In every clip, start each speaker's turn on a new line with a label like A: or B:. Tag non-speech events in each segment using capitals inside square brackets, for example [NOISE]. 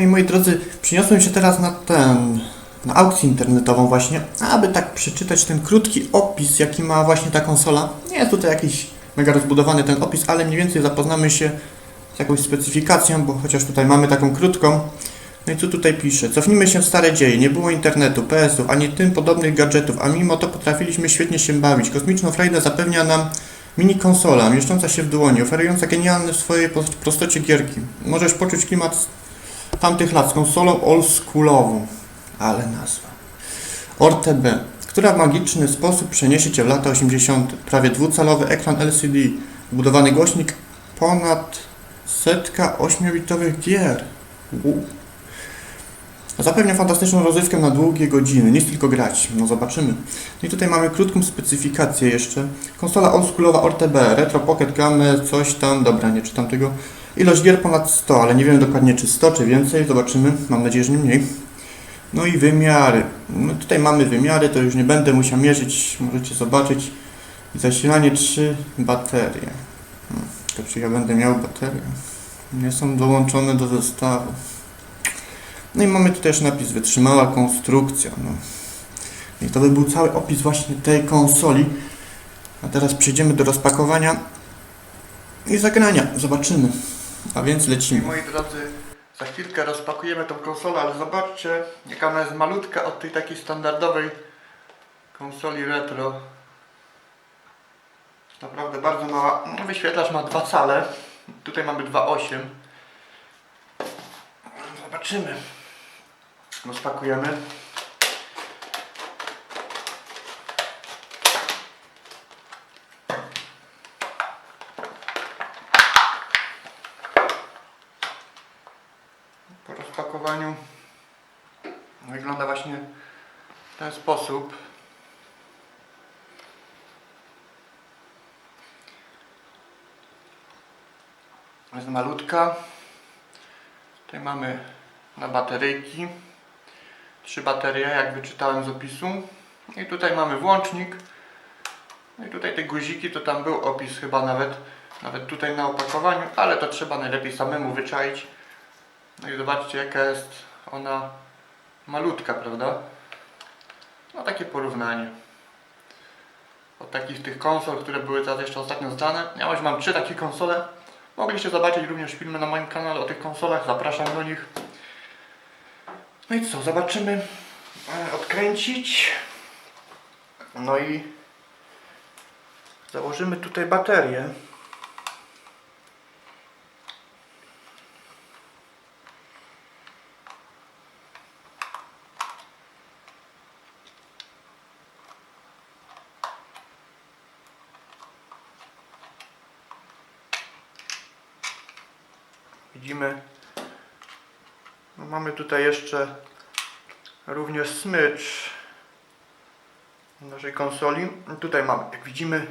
A: No i moi drodzy, przyniosłem się teraz na ten, na aukcję internetową właśnie, aby tak przeczytać ten krótki opis, jaki ma właśnie ta konsola. Nie jest tutaj jakiś mega rozbudowany ten opis, ale mniej więcej zapoznamy się z jakąś specyfikacją, bo chociaż tutaj mamy taką krótką. No i co tutaj pisze? Cofnijmy się w stare dzieje. Nie było internetu, PS-ów, ani tym podobnych gadżetów, a mimo to potrafiliśmy świetnie się bawić. Kosmiczną frajdę zapewnia nam mini konsola, mieszcząca się w dłoni, oferująca genialne w swojej prostocie gierki. Możesz poczuć klimat tamtych lat z konsolą oldschoolową, ale nazwa. ORTB, która w magiczny sposób przeniesie Cię w lata 80. Prawie dwucalowy ekran LCD, budowany głośnik, ponad setka 8-bitowych gier. Zapewnia fantastyczną rozrywkę na długie godziny, nie tylko grać. No zobaczymy. No i tutaj mamy krótką specyfikację jeszcze. Konsola oldschoolowa ORTB, Retro Pocket Game, coś tam, dobra, nie czytam tego. Ilość gier ponad 100, ale nie wiem dokładnie czy 100 czy więcej, zobaczymy. Mam nadzieję, że nie mniej. No i wymiary. No tutaj mamy wymiary, to już nie będę musiał mierzyć, możecie zobaczyć. Zasilanie 3, baterie. Hmm, to czy ja będę miał baterię? Nie są dołączone do zestawu. No i mamy tu też napis wytrzymała konstrukcja. No. I to by był cały opis właśnie tej konsoli. A teraz przejdziemy do rozpakowania i zagrania. Zobaczymy. A więc lecimy. Moi drodzy, za chwilkę rozpakujemy tą konsolę, ale zobaczcie, jaka ona jest malutka od tej takiej standardowej konsoli retro. Naprawdę bardzo mała. No, Wyświetlacz ma 2 cale. Tutaj mamy 2,8. Zobaczymy. Rozpakujemy. Wygląda właśnie w ten sposób. Jest malutka. Tutaj mamy na bateryjki. Trzy baterie, jak wyczytałem z opisu. I tutaj mamy włącznik. No i tutaj te guziki, to tam był opis chyba nawet, nawet tutaj na opakowaniu, ale to trzeba najlepiej samemu wyczaić. No i zobaczcie jaka jest ona malutka, prawda? No takie porównanie. Od takich tych konsol, które były teraz jeszcze ostatnio zdane. Ja już mam trzy takie konsole. Mogliście zobaczyć również filmy na moim kanale o tych konsolach. Zapraszam do nich. No i co, zobaczymy. E, Odkręcić. No i założymy tutaj baterię. Widzimy, no mamy tutaj jeszcze również smycz naszej konsoli. Tutaj mamy, jak widzimy,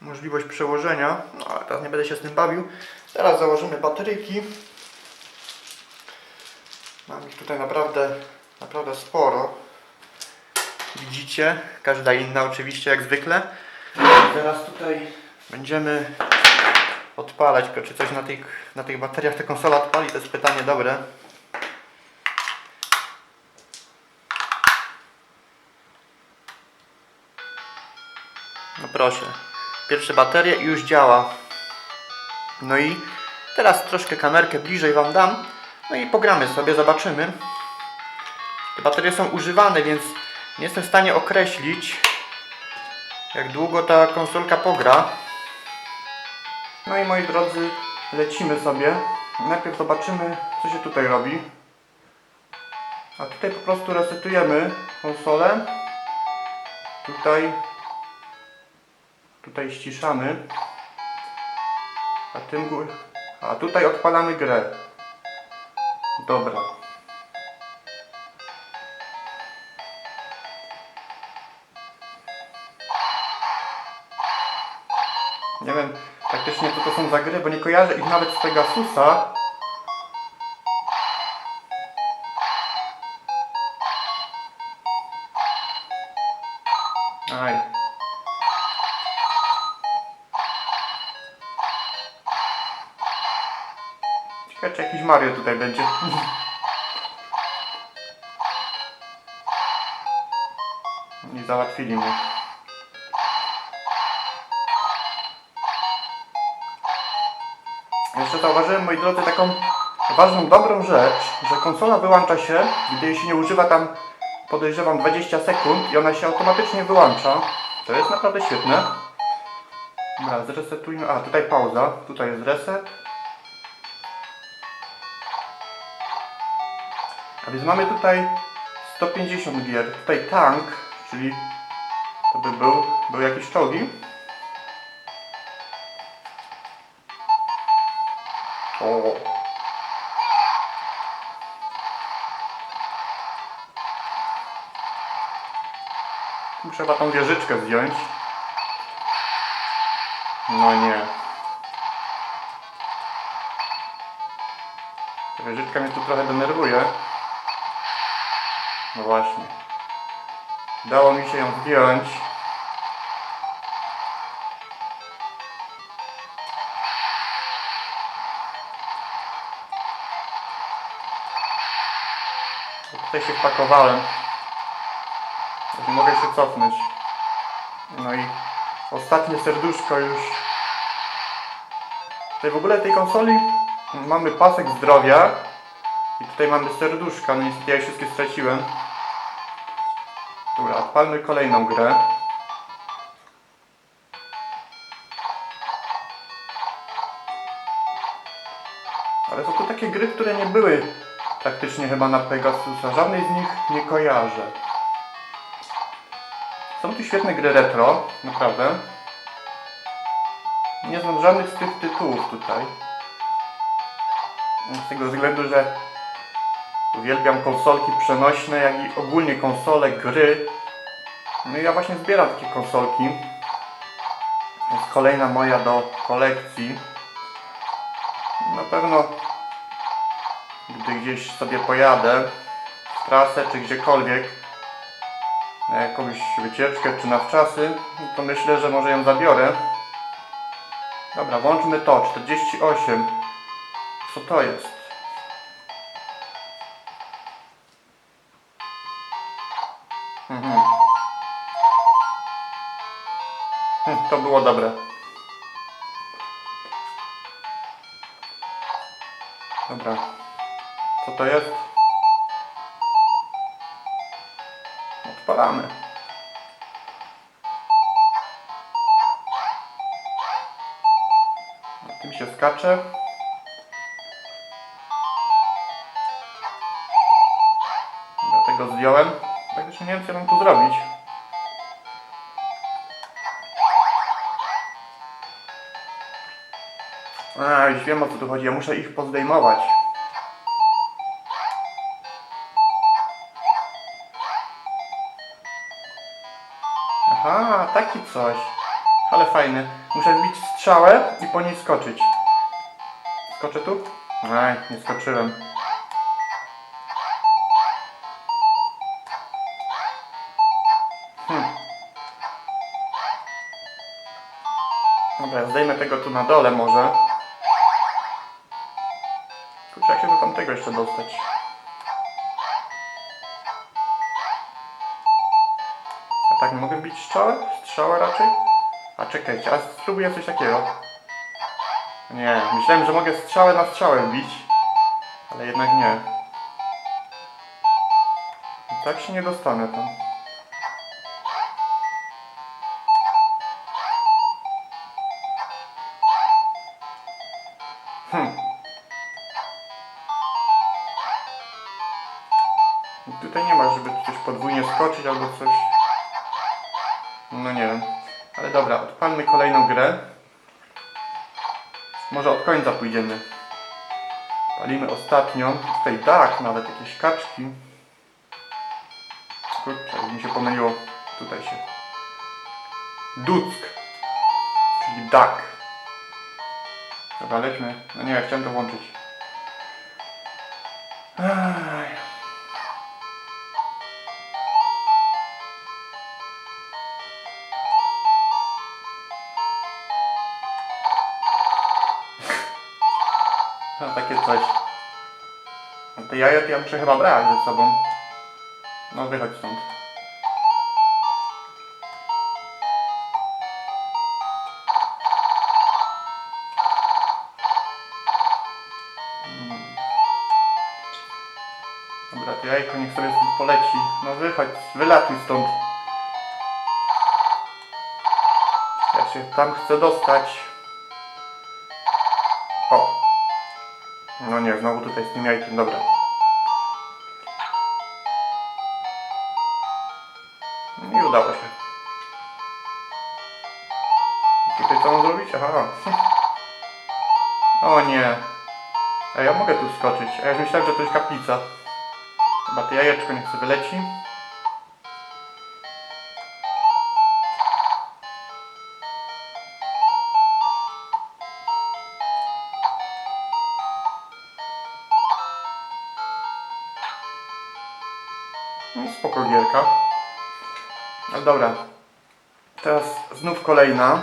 A: możliwość przełożenia. No ale teraz nie będę się z tym bawił. Teraz założymy bateryjki. Mam ich tutaj naprawdę, naprawdę sporo. Widzicie, każda inna oczywiście jak zwykle. Teraz tutaj będziemy odpalać, czy coś na tych, na tych bateriach ta konsola odpali, to jest pytanie dobre. Proszę, pierwsze baterie i już działa. No i teraz troszkę kamerkę bliżej Wam dam, no i pogramy sobie, zobaczymy. Te baterie są używane, więc nie jestem w stanie określić, jak długo ta konsolka pogra. No i moi drodzy, lecimy sobie. Najpierw zobaczymy, co się tutaj robi. A tutaj po prostu resetujemy konsolę. Tutaj, tutaj ściszamy. A tym gó- a tutaj odpalamy grę. Dobra. Nie wiem praktycznie co to są za gry, bo nie kojarzę ich nawet z Pegasusa. Ciekawe, czy jakiś Mario tutaj będzie. Nie załatwili mnie. Jeszcze zauważyłem, moi drodzy, taką ważną, dobrą rzecz, że konsola wyłącza się, gdy się nie używa tam, podejrzewam, 20 sekund i ona się automatycznie wyłącza. To jest naprawdę świetne. Dobra, zresetujmy. A, tutaj pauza. Tutaj jest reset. A więc mamy tutaj 150 gier. Tutaj tank, czyli to by był, był jakiś czołgi. O. Trzeba tą wieżyczkę zdjąć. No nie. Ta wieżyczka mnie tu trochę denerwuje. No właśnie. Udało mi się ją zdjąć. Tutaj się wpakowałem. Nie mogę się cofnąć. No i ostatnie serduszko już. Tutaj w ogóle tej konsoli mamy pasek zdrowia. I tutaj mamy serduszka. No niestety ja wszystkie straciłem. Dobra, odpalmy kolejną grę. Ale są to takie gry, które nie były praktycznie chyba na Pegasusa. Żadnej z nich nie kojarzę. Są tu świetne gry retro, naprawdę. Nie znam żadnych z tych tytułów tutaj. Z tego względu, że uwielbiam konsolki przenośne, jak i ogólnie konsole, gry. No i ja właśnie zbieram takie konsolki. To jest kolejna moja do kolekcji. Na pewno gdy gdzieś sobie pojadę w trasę czy gdziekolwiek na jakąś wycieczkę czy na wczasy, to myślę, że może ją zabiorę. Dobra, włączmy to, 48. Co to jest? To było dobre. Dobra. Co to jest? Odpalamy. Na tym się skacze. Dlatego zdjąłem. Praktycznie nie wiem, co mam tu zrobić. A, już wiem o co tu chodzi. Ja muszę ich pozdejmować. Aha, taki coś. Ale fajny. Muszę wbić strzałę i po niej skoczyć. Skoczę tu? Aj, nie skoczyłem. Hmm. Dobra, zdejmę tego tu na dole może. Jeszcze dostać? A tak, mogę bić strzałę? Strzałę raczej? A czekajcie, a spróbuję coś takiego. Nie, myślałem, że mogę strzałę na strzałę bić, ale jednak nie. I tak się nie dostanę tam. Od końca pójdziemy. Palimy ostatnią. Tutaj dach, nawet jakieś kaczki. Kurczę, mi się pomyliło. Tutaj się. Duck. Czyli duck. Dobra, lećmy. No nie, chciałem to włączyć. Jaja to ja muszę chyba brać ze sobą. No wychodź stąd. Dobra, to jajko niech sobie stąd poleci. No wychodź, wylatuj stąd. Ja się tam chcę dostać. O! No nie, znowu tutaj z tym jajkiem, dobra. Myślałem, że to jest kaplica. Chyba to jajeczko niech sobie leci. No, spoko gierka. No dobra. Teraz znów kolejna.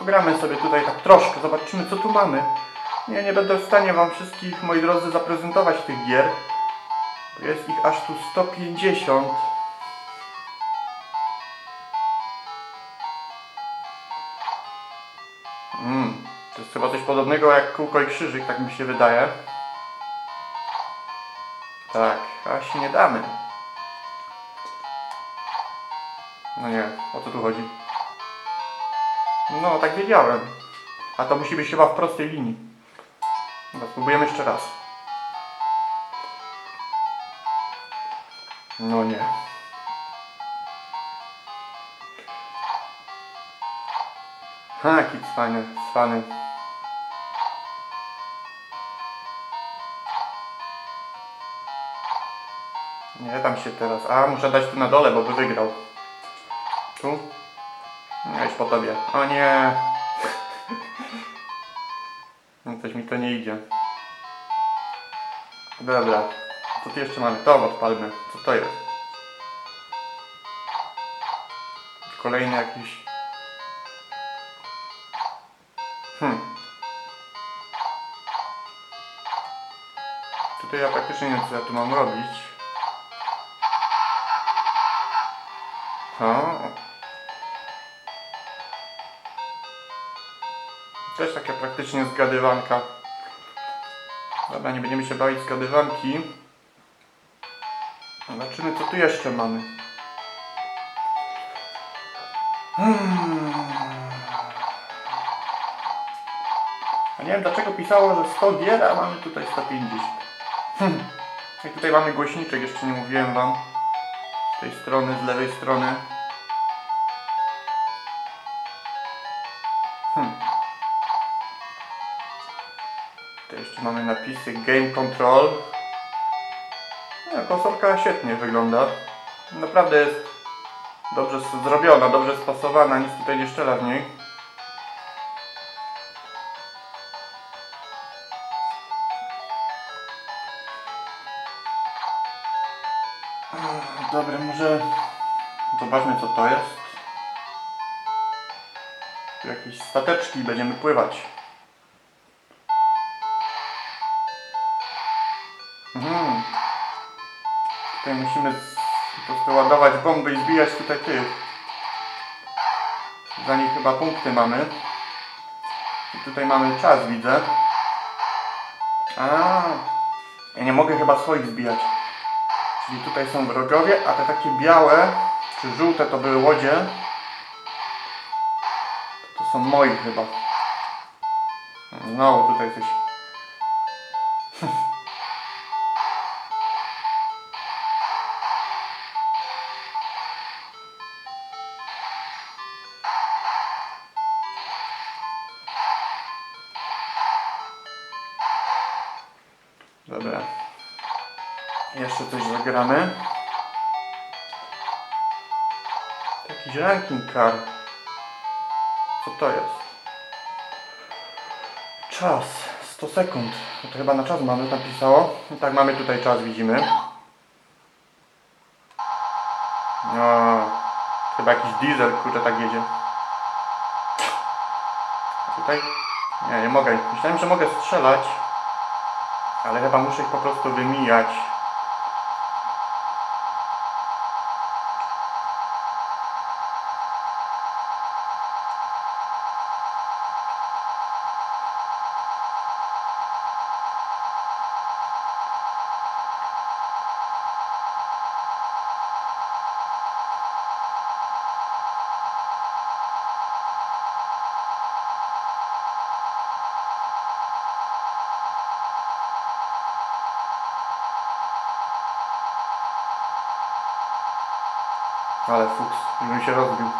A: Ogramy sobie tutaj tak troszkę, zobaczymy co tu mamy. Nie, nie będę w stanie wam wszystkich, moi drodzy, zaprezentować tych gier. Jest ich aż tu 150. Mm, to jest chyba coś podobnego jak kółko i krzyżyk, tak mi się wydaje. Tak, a się nie damy. No nie, o co tu chodzi? No, tak wiedziałem. A to musi być chyba w prostej linii. Dobra, spróbujemy jeszcze raz. No nie. Ha, jaki cwany, cwany. Nie dam się teraz. A, muszę dać tu na dole, bo by wygrał. Tu? No już po tobie. O nie. No coś mi to nie idzie. Dobra. Co tu jeszcze mamy? To odpalmy. Co to jest? Kolejny jakiś... Hmm. Tutaj ja praktycznie nie wiem co ja tu mam robić. O. Też taka praktycznie zgadywanka. Dobra, nie będziemy się bawić zgadywanki. Zobaczymy co tu jeszcze mamy. Hmm. A nie wiem dlaczego pisało, że 100 gier, a mamy tutaj 150. Hmm. I tutaj mamy głośniczek, jeszcze nie mówiłem wam. Z tej strony, z lewej strony. Mamy napisy Game Control. No, konsolka świetnie wygląda. Naprawdę jest dobrze zrobiona, dobrze spasowana, nic tutaj nie szczela w niej. Dobra, może zobaczmy co to jest. Jakieś stateczki, będziemy pływać. Tutaj musimy po prostu ładować bomby i zbijać tutaj tych. Za nich chyba punkty mamy. I tutaj mamy czas, widzę. A, ja nie mogę chyba swoich zbijać. Czyli tutaj są wrogowie, a te takie białe, czy żółte to były łodzie. To są moi chyba. Znowu tutaj coś. Dobra. Jeszcze coś zagramy. Jakiś ranking car. Co to jest? Czas. 100 sekund. No to chyba na czas mamy napisało. No tak, mamy tutaj czas, widzimy. No, chyba jakiś diesel, kurczę, tak jedzie. A tutaj? Nie, nie mogę. Myślałem, że mogę strzelać, ale chyba muszę ich po prostu wymijać. Ale fuks, żebym się rozbił.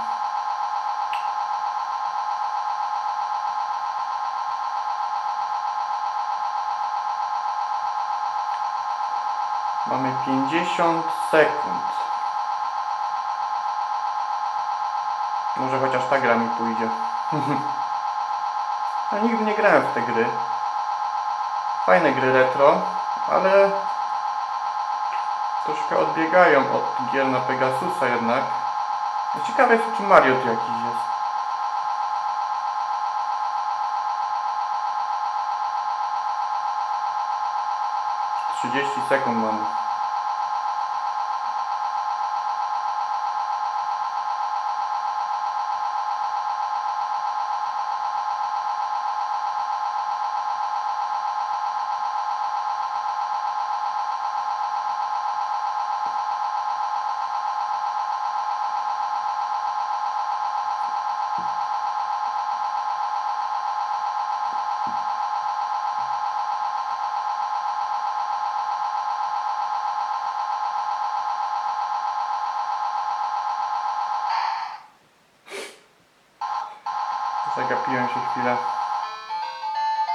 A: Mamy 50 sekund. Może chociaż ta gra mi pójdzie. [LAUGHS] Ja nigdy nie grałem w te gry. Fajne gry retro, ale troszkę odbiegają od gier na Pegasusa jednak. No Ciekawe jest, czy Mario tu jakiś jest. Trzydzieści sekund mamy. Zagapiłem się chwilę.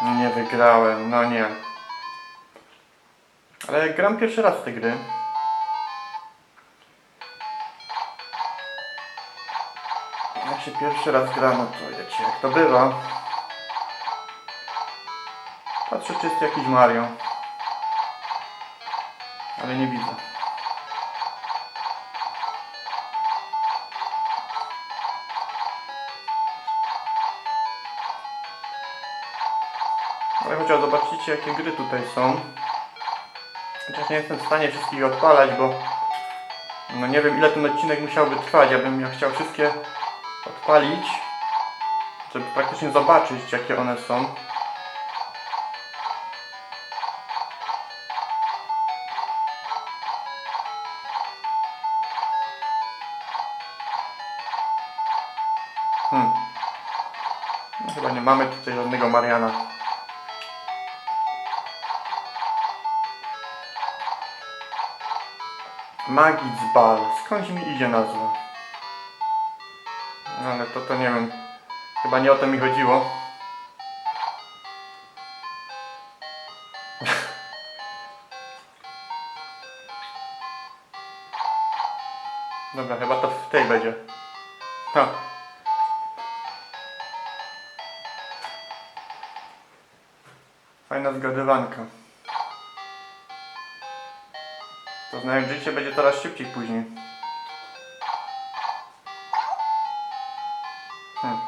A: No nie wygrałem, no nie. Ale jak gram pierwszy raz w te gry. Jak się pierwszy raz gra, no to wiecie jak to bywa. Patrzę czy jest jakiś Mario. Ale nie widzę. Ale chociaż zobaczycie jakie gry tutaj są. Chociaż nie jestem w stanie wszystkich odpalać, bo no nie wiem ile ten odcinek musiałby trwać, ja bym ja chciał wszystkie odpalić, żeby praktycznie zobaczyć jakie one są. Hmm. No, chyba nie mamy tutaj żadnego Mariana. Magic Ball. Skądś mi idzie nazwa? No, Ale to to nie wiem. Chyba nie o to mi chodziło. [LAUGHS] Dobra, chyba to w tej będzie. Ha. Fajna zgadywanka. To znając życie będzie coraz szybciej później. Hmm.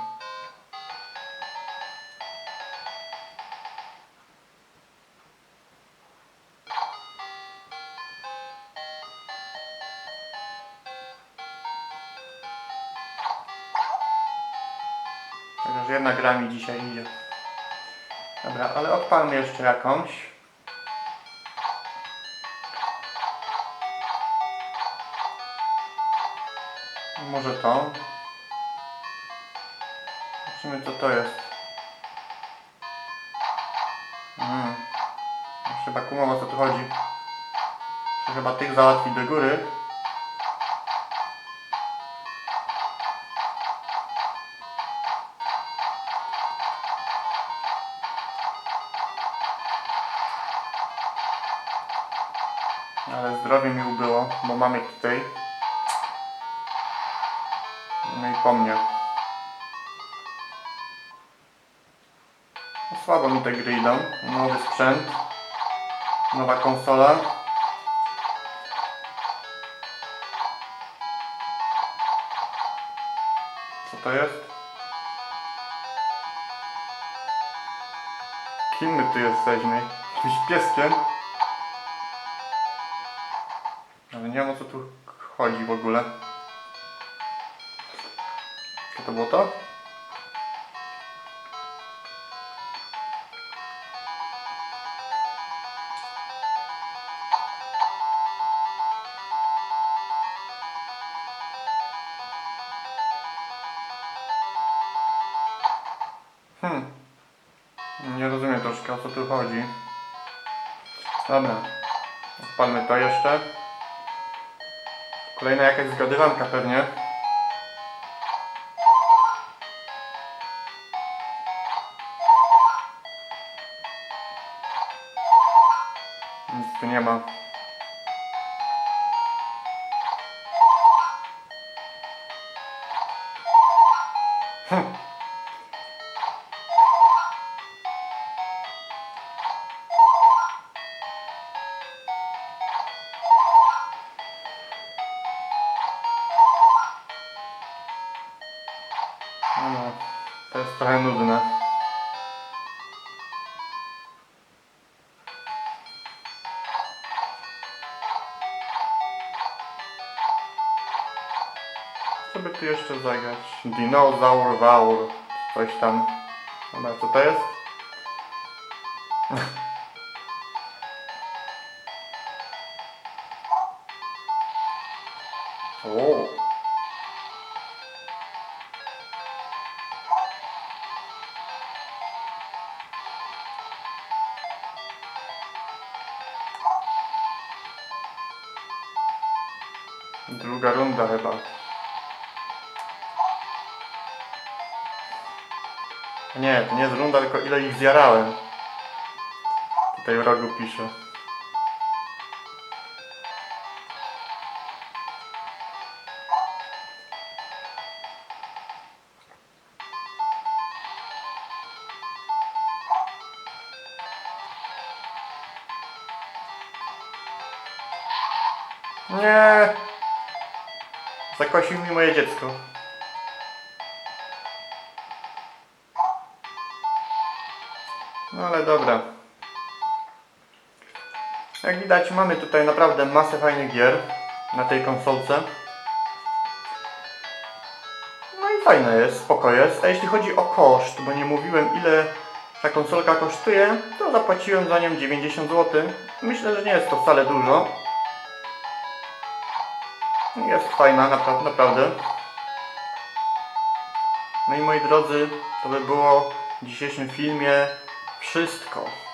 A: Chociaż jedna gra mi dzisiaj idzie. Dobra, ale odpalmy jeszcze jakąś. Może to. Zobaczymy co to jest. Mm. Już chyba kumam o co tu chodzi. Chyba tych załatwić do góry. Nowa konsola. Co to jest? Kim my tu jesteśmy? Jakimś pieskiem? Ale nie wiem o co tu chodzi w ogóle. Co to było to? Dobra. Odpalmy to jeszcze. Kolejna jakaś zgadywanka pewnie. By tu jeszcze zagrać? Dinozaur, waur, coś tam. Dobra, co to jest? Ich zjarałem. Tutaj w rogu pisze. Nie! Zakosił mi moje dziecko. Dobra. Jak widać mamy tutaj naprawdę masę fajnych gier na tej konsolce. No i fajne jest, spoko jest. A jeśli chodzi o koszt, bo nie mówiłem ile ta konsolka kosztuje, to zapłaciłem za nią 90 zł. Myślę, że nie jest to wcale dużo. Jest fajna, napra- naprawdę. No i moi drodzy, to by było w dzisiejszym filmie wszystko.